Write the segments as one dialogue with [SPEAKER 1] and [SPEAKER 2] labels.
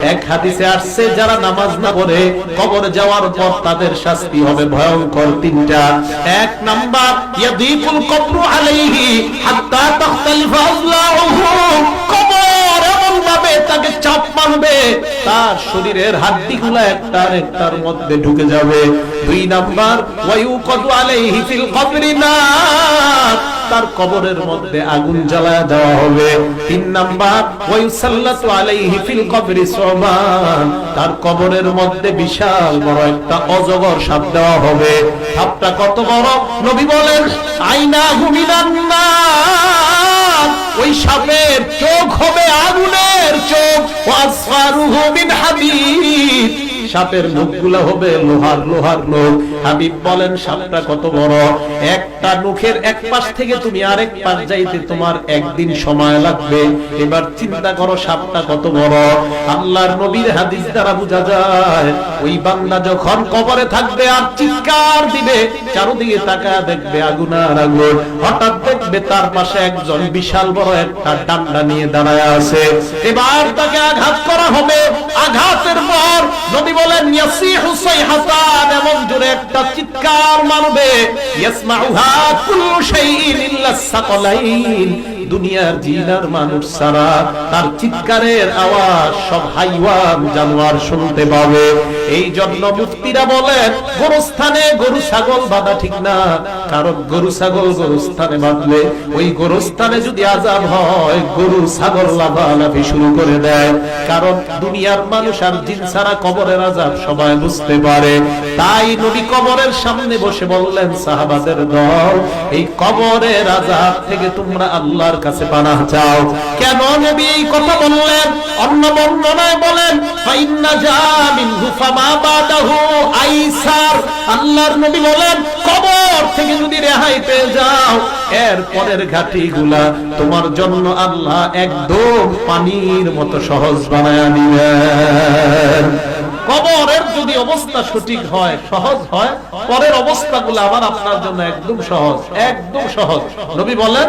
[SPEAKER 1] এক হাদিসে আসছে, যারা নামাজ না পড়ে কবর যাওয়ার পর তাদের শাস্তি হবে ভয়ঙ্কর তিনটা। এক নাম্বার আলাইহি হাত্তা আযলাউহু কবর এমন ভাবে তাকে চাপ মারবে, তার শরীরের হাড্ডিগুলো একটার একটার মধ্যে ঢুকে যাবে। দুই নাম্বার, ওয়ায়ুকাদু আলাইহি ফিল কবরি নার। তার কবরের মধ্যে আগুন জ্বালায় দেওয়া হবে। তিন নাম্বার, ওয়ায়ুসাল্লাতু আলাইহি ফিল কবরি সুবান তার কবরের মধ্যে বিশাল বড় একটা অজগর সাপ দেওয়া হবে। সাপটা কত বড়? নবী বলেন আইনা হুমিনান নার। ওই সাপের চোখ হবে আগুনের চোখ। ওয়াসফারুহু মিন হাদিদ সাপের মুখগুলো হবে লোহার লোহার লোক। হাবিব বলেন, সাপটা কত বড়? একটা মুখের এক পাশ থেকে তুমি আরেক পাশ যাইতে তোমার একদিন সময় লাগবে। এবার চিন্তা করো, সাপটা কত বড়? আল্লাহর নবীর হাদিস দ্বারা বোঝা যায়, ওই বান্দা যখন কবরে থাকবে আর চিৎকার দিবে, চারদিকে তাকায় দেখবে আগুন আর আগুন। হঠাৎ দেখবে তার পাশে একজন বিশাল বড় একটা ডান্ডা নিয়ে দাঁড়ায় আছে। এবার তাকে আঘাত করা হবে। আঘাতের পর ইয়াসিহু সাইহাতান এমন জোরে একটা চিৎকার মারবে ইয়াসমাউহা কুল্লু শাইইন ইল্লা দুনিয়ার জিনার মানুষ সারা, তার চিৎকারের আওয়াজ সব হাইওয়ান জানোয়ার শুনতে পাবে। এই জন্য বলেন, গরু ছাগল বাঁধা ঠিক না, কারণ গরু ছাগল বাঁধলে ওই যদি আজাব হয় গরু ছাগল শুরু করে দেয়। কারণ দুনিয়ার মানুষ আর জিন ছাড়া কবরের আজাব সবাই বুঝতে পারে। তাই নবী কবরের সামনে বসে বললেন, সাহাবাদের দল, এই কবরের আজাব থেকে তোমরা আল্লাহর কাছে পানাহ চাও। কেন নবী এই কথা বললেন? অন্য বর্ণনায় বলেন, ফাইন্না জামিন হুফামা বাদাহু আইসার। আল্লাহর নবী বলেন, কবর থেকে যদি রেহাই পেয়ে যাও, এর পরের ঘাটিগুলা তোমার জন্য আল্লাহ একদম পানির মতো সহজ বানায় দিবেন। কবরের যদি অবস্থা সঠিক হয়, সহজ হয়, পরের অবস্থাগুলো আবার আপনার জন্য একদম সহজ একদম সহজ। নবী বলেন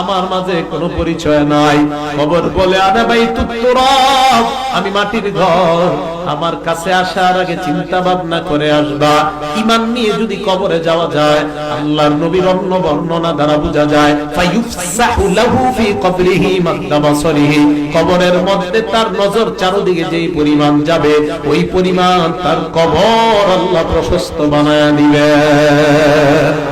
[SPEAKER 1] আমার মাঝে কোনো পরিচয় নাই। খবর বলে আনা ভাই তুত্তরব আমি মাটির ঘর। আমার কাছে আসার আগে চিন্তা ভাবনা করে আসবা। ইমান নিয়ে যদি কবরে যাওয়া যায়, আল্লাহর নবীর অন্য বর্ণনা দ্বারা বোঝা যায়, ফায়ুফসাহু লাহু ফি কবরিহি মাদ্দা কবরের মধ্যে তার নজর চারদিকে যেই পরিমাণ যাবে, ওই পরিমাণ তার কবর আল্লাহ প্রশস্ত বানায় দিবেন।